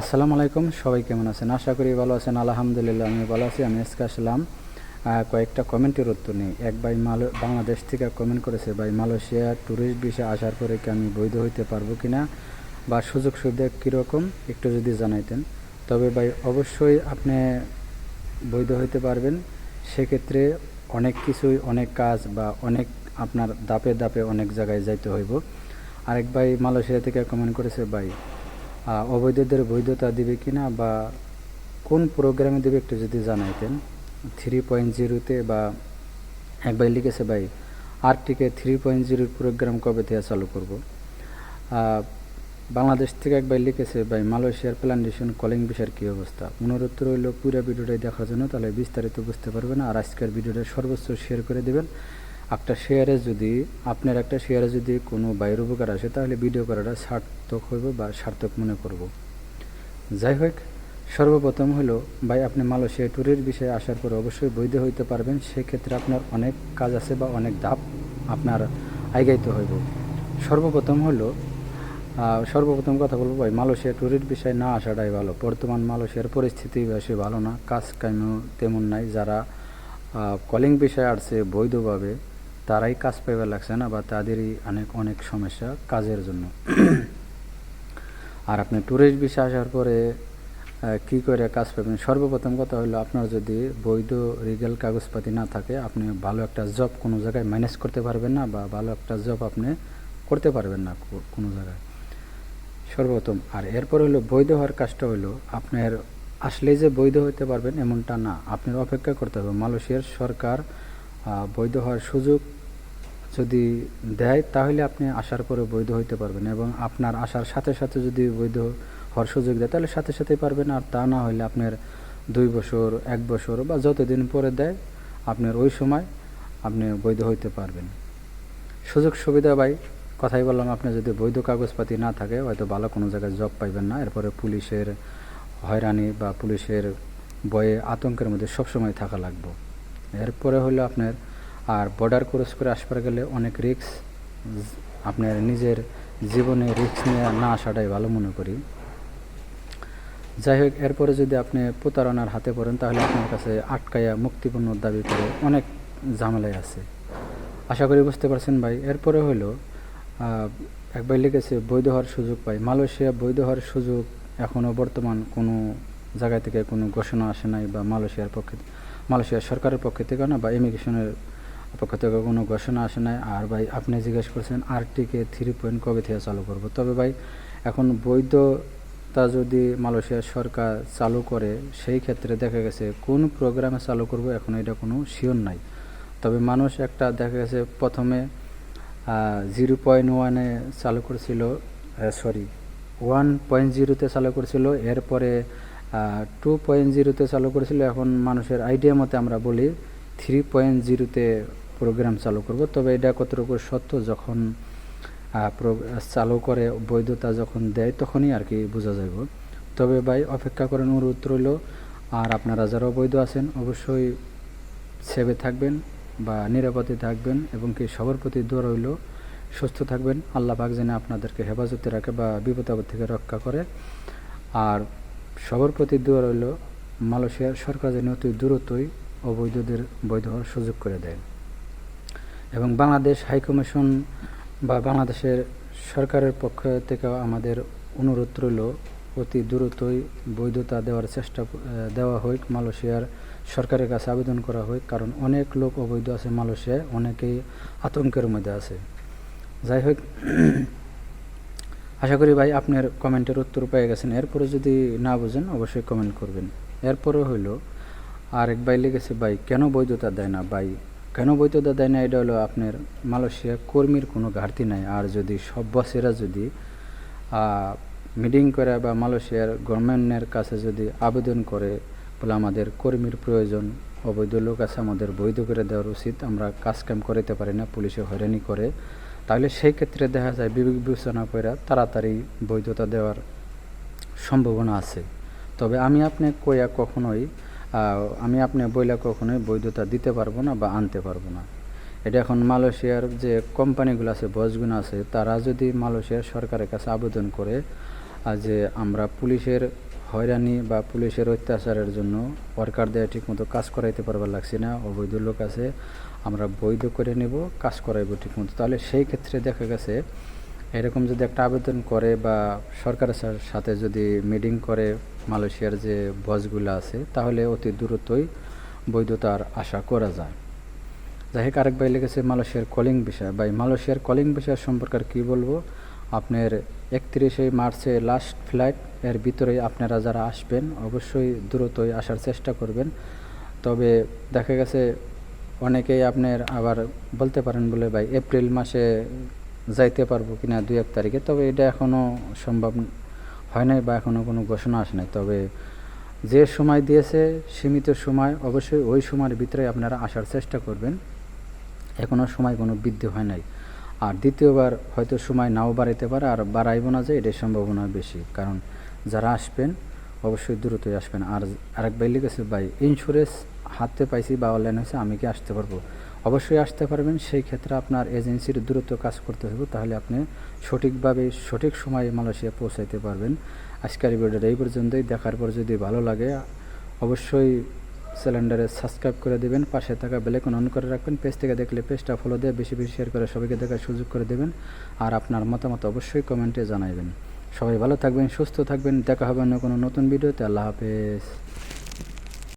আসসালামু আলাইকুম, সবাই কেমন আছেন? আশা করি ভালো আছেন, আলহামদুলিল্লাহ আমি ভালো আছি, আমি আজকে আসলাম কয়েকটা কমেন্টের উত্তর নেই এক ভাই মাল, বাংলাদেশ থেকে কমেন্ট করেছে, ভাই, মালয়েশিয়া ট্যুরিস্ট ভিসা আসার পরে কি আমি বৈধ হইতে পারব কিনা? বা সুযোগ সুবিধা কীরকম? একটু যদি জানাইতেন। তবে ভাই, অবশ্যই আপনি বৈধ হইতে পারবেন। সেক্ষেত্রে অনেক কিছুই, অনেক কাজ বা অনেক আপনার দাপে দাপে অনেক জায়গায় যাইতে হইব। আরেক ভাই মালয়েশিয়া থেকে কমেন্ট করেছে, ভাই অবৈধদের বৈধতা দিবে কিনা বা কোন প্রোগ্রামে দেবে একটু যদি জানাইতেন। থ্রি পয়েন্ট জিরোতে বা এক লিখেছে ভাই, আরটিকে থ্রি পয়েন্ট জিরোর প্রোগ্রাম কবে থেকে চালু করব? বাংলাদেশ থেকে এক লিখেছে ভাই, মালয়েশিয়ার প্ল্যান্টেশন কলিং বিষয়ের কী অবস্থা? অনুরোধ রইল পুরো ভিডিওটাই দেখার জন্য, তাহলে বিস্তারিত বুঝতে পারবেন আর আজকের ভিডিওটা সর্বোচ্চ শেয়ার করে দেবেন। একটা শেয়ারে যদি, আপনার একটা শেয়ারে যদি কোনো বাইরের উপকার আসে, তাহলে ভিডিও করাটা সার্থক হইব বা সার্থক মনে করব। যাই হোক, সর্বপ্রথম হলো, ভাই, আপনি মালয়েশিয়া ট্যুরের বিষয়ে আসার পর অবশ্যই বৈধ হইতে পারবেন। সেক্ষেত্রে আপনার অনেক কাজ আছে বা অনেক ধাপ আপনার আগাইতে হইব। সর্বপ্রথম হলো সর্বপ্রথম কথা বলব, ভাই, মালয়েশিয়া ট্যুরের বিষয়ে না আসাটাই ভালো। বর্তমান মালয়েশিয়ার পরিস্থিতি বেশি ভালো না। কাজ কামও তেমন নাই। যারা কলিং বিষয়ে আসছে বৈধভাবে তারাই কাজ পাইবার লাগছে না বা তাদেরই অনেক অনেক সমস্যা কাজের জন্য। আর আপনি ট্যুরিস্ট ভিসা আসার পরে কি করে কাজ পাবেন সর্বপ্রথম কথা হলো আপনার যদি বৈধ রিগেল কাগজপাতি না থাকে, আপনি ভালো একটা জব কোনো জায়গায় ম্যানেজ করতে পারবেন না বা ভালো একটা জব আপনি করতে পারবেন না কোনো জায়গায়। সর্বপ্রথম। আর এরপর হলো বৈধ হওয়ার কাজটা হলো আপনার আসলেই যে বৈধ হতে পারবেন এমনটা না। আপনার অপেক্ষা করতে হবে। মালয়েশিয়ার সরকার বৈধ হওয়ার সুযোগ যদি দেয়, তাহলে আপনি আসার পরে বৈধ হইতে পারবেন এবং আপনার আসার সাথে সাথে যদি বৈধ হওয়ার সুযোগ দেয়, তাহলে সাথে সাথে পারবেন। আর তা না হলে আপনার দুই বছর, এক বছর বা যতদিন পরে দেয়, আপনার ওই সময় আপনি বৈধ হইতে পারবেন। সুযোগ সুবিধা ভাই, কথাই বললাম, আপনি যদি বৈধ কাগজপাতি না থাকে, হয়তো ভালো কোনো জায়গায় জব পাইবেন না। এরপরে পুলিশের হয়রানি বা পুলিশের বয়ে আতঙ্কের মধ্যে সবসময় থাকা লাগবে। এরপরে হলো আপনার আর বর্ডার ক্রস করে আসবার গেলে অনেক রিস্ক আপনার নিজের জীবনে রিস্ক নিয়ে না আসাটাই ভালো মনে করি। যাই হোক এরপরে যদি আপনি প্রতারণার হাতে পড়েন তাহলে আপনার কাছে আটকাইয়া মুক্তিপূর্ণ দাবি করে অনেক ঝামেলায় আছে। আশা করি বুঝতে পারছেন ভাই। এরপরে আহ, এক ভাই লিখেছে বৈধ হওয়ার সুযোগ পাই। মালয়েশিয়া বৈধ হওয়ার সুযোগ এখনও বর্তমান কোনো জায়গা থেকে কোনো ঘোষণা আসে নাই বা মালয়েশিয়ার পক্ষে মালয়েশিয়ার সরকারের পক্ষে থেকে না বা ইমিগ্রেশনের পক্ষ থেকে কোনো ঘোষণা আসে নাই। আর ভাই, আপনি জিজ্ঞেস করছেন আরটিকে থ্রি পয়েন্ট কবে থেকে চালু করব। তবে ভাই, এখন বৈধতা যদি মালয়েশিয়ার সরকার চালু করে, সেই ক্ষেত্রে দেখা গেছে কোন প্রোগ্রামে চালু করব এখন এটা কোনো শিওর নাই। তবে মানুষ একটা দেখা গেছে প্রথমে জিরো পয়েন্ট ওয়ানে চালু করেছিল সরি, ওয়ান পয়েন্ট জিরোতে চালু করেছিল, এরপরে টু পয়েন্ট জিরোতে চালু করেছিল। এখন মানুষের আইডিয়া মতে আমরা বলি, থ্রি পয়েন্ট জিরোতে প্রোগ্রাম চালু করব। তবে এটা কতটুকু সত্য যখন চালু করে, বৈধতা যখন দেয় তখনই আর কি বোঝা যাব তবে ভাই, অপেক্ষা করেন অনুরোধ রইল, আর আপনারা যারা বৈধ আছেন, অবশ্যই সেভে থাকবেন বা নিরাপদে থাকবেন এবং কি সবার প্রতি দোয়া রইল, সুস্থ থাকবেন। আল্লাহ পাক যেন আপনাদেরকে হেফাজতে রাখে বা বিপদ আপদ থেকে রক্ষা করে। আর সবার প্রতি দোয়া রইল, মালয়েশিয়ার সরকার যেন অতি দ্রুতই অবৈধদের বৈধ হওয়ার সুযোগ করে দেয়। এবং বাংলাদেশ হাইকমিশন বা বাংলাদেশের সরকারের পক্ষ থেকে আমাদের অনুরোধ রইল, অতি দ্রুতই বৈধতা দেওয়ার চেষ্টা দেওয়া হোক, মালয়েশিয়ার সরকারের কাছে আবেদন করা হোক, কারণ অনেক লোক অবৈধ আছে মালয়েশিয়ায়, অনেকেই আতঙ্কের মধ্যে আছে। যাই হোক, আশা করি ভাই আপনার কমেন্টের উত্তর পেয়ে গেছেন। এরপরে যদি না বুঝেন, অবশ্যই কমেন্ট করবেন। এরপরে হইল, আরেক ভাই লিখেছে, ভাই, কেন বৈধতা দেয় না ভাই? কেন বৈধতা দেয় না, এটা হলো আপনার মালয়েশিয়া কর্মীর কোনো ঘাটতি নাই। আর যদি সব বসেরা যদি মিটিং করে বা মালয়েশিয়ার গভর্নমেন্টের কাছে যদি আবেদন করে, বলে আমাদের কর্মীর প্রয়োজন, অবৈধ লোক আছে আমাদের বৈধ করে দেওয়ার উচিত, আমরা কাজ কাম করাতে পারি না পুলিশে হয়রানি করে, তাহলে সেই ক্ষেত্রে দেখা যায় বিবেক বিবেচনা করে তাড়াতাড়ি বৈধতা দেওয়ার সম্ভাবনা আছে। তবে আমি আপনি কইয়া কখনোই আমি আপনি বইলা কখনোই বৈধতা দিতে পারব না বা আনতে পারব না। এটা এখন মালয়েশিয়ার যে কোম্পানিগুলো আছে বসগুলো আছে, তারা যদি মালয়েশিয়ার সরকারের কাছে আবেদন করে যে আমরা পুলিশের হয়রানি বা পুলিশের অত্যাচারের জন্য ওয়ার্কার দেওয়া ঠিকমতো কাজ করাইতে পারবার লাগছে না, অবৈধ লোক আছে, আমরা বৈধ করে নেব, কাজ করাইবো ঠিকমতো। তাহলে সেই ক্ষেত্রে দেখা গেছে এরকম যদি একটা আবেদন করে বা সরকারের সাথে যদি মিটিং করে মালয়েশিয়ার যে বসগুলো আছে, তাহলে অতি দ্রুতই বৈধতার আশা করা যায়। যাই হোক, আরেক ভাই লিখেছে, মালয়েশিয়ার কলিং বিষয়। ভাই, মালয়েশিয়ার কলিং বিষয় সম্পর্কে আর কী বলব? আপনার একত্রিশে মার্চে লাস্ট ফ্লাইট এর ভিতরে আপনারা যারা আসবেন, অবশ্যই দ্রুতই আসার চেষ্টা করবেন। তবে দেখা গেছে, অনেকেই আপনার আবার বলতে পারেন বলে, ভাই, এপ্রিল মাসে যাইতে পারব কিনা দুই এক তারিখে, তবে এটা এখনও সম্ভব হয় নাই বা এখনও কোনো ঘোষণা আসে নাই। তবে যে সময় দিয়েছে সীমিত সময়, অবশ্যই ওই সময়ের ভিতরে আপনারা আসার চেষ্টা করবেন। এখনও সময় কোনো বৃদ্ধি হয় নাই। আর দ্বিতীয়বার হয়তো সময় নাও বাড়াইতে পারে, আর বাড়াইব না যে এটার সম্ভাবনা বেশি। কারণ যারা আসবেন, অবশ্যই দ্রুতই আসবেন। আর আরেক ভাই লিখেছে, ভাই ইন্স্যুরেন্স হাতে পাইছি বা অনলাইন হয়েছে, আমি কি আসতে পারব? অবশ্যই আসতে পারবেন। সেই ক্ষেত্রে আপনার এজেন্সির দ্রুত কাজ করতে হবে, তাহলে আপনি সঠিকভাবে, সঠিক সময়ে মালয়েশিয়া পৌঁছাইতে পারবেন। আজকের ভিডিওটা এই পর্যন্তই। দেখার পর যদি ভালো লাগে, অবশ্যই সিলিন্ডারে সাবস্ক্রাইব করে দেবেন, পাশে থাকা বেলেকন অন করে রাখবেন। পেজ থেকে দেখলে পেজটা ফলো দিয়ে বেশি বেশি শেয়ার করে সবাইকে দেখার সুযোগ করে দেবেন। আর আপনার মতামত অবশ্যই কমেন্টে জানাবেন সবাই ভালো থাকবেন, সুস্থ থাকবেন। দেখা হবে অন্য কোনো নতুন ভিডিওতে। আল্লাহ হাফেজ।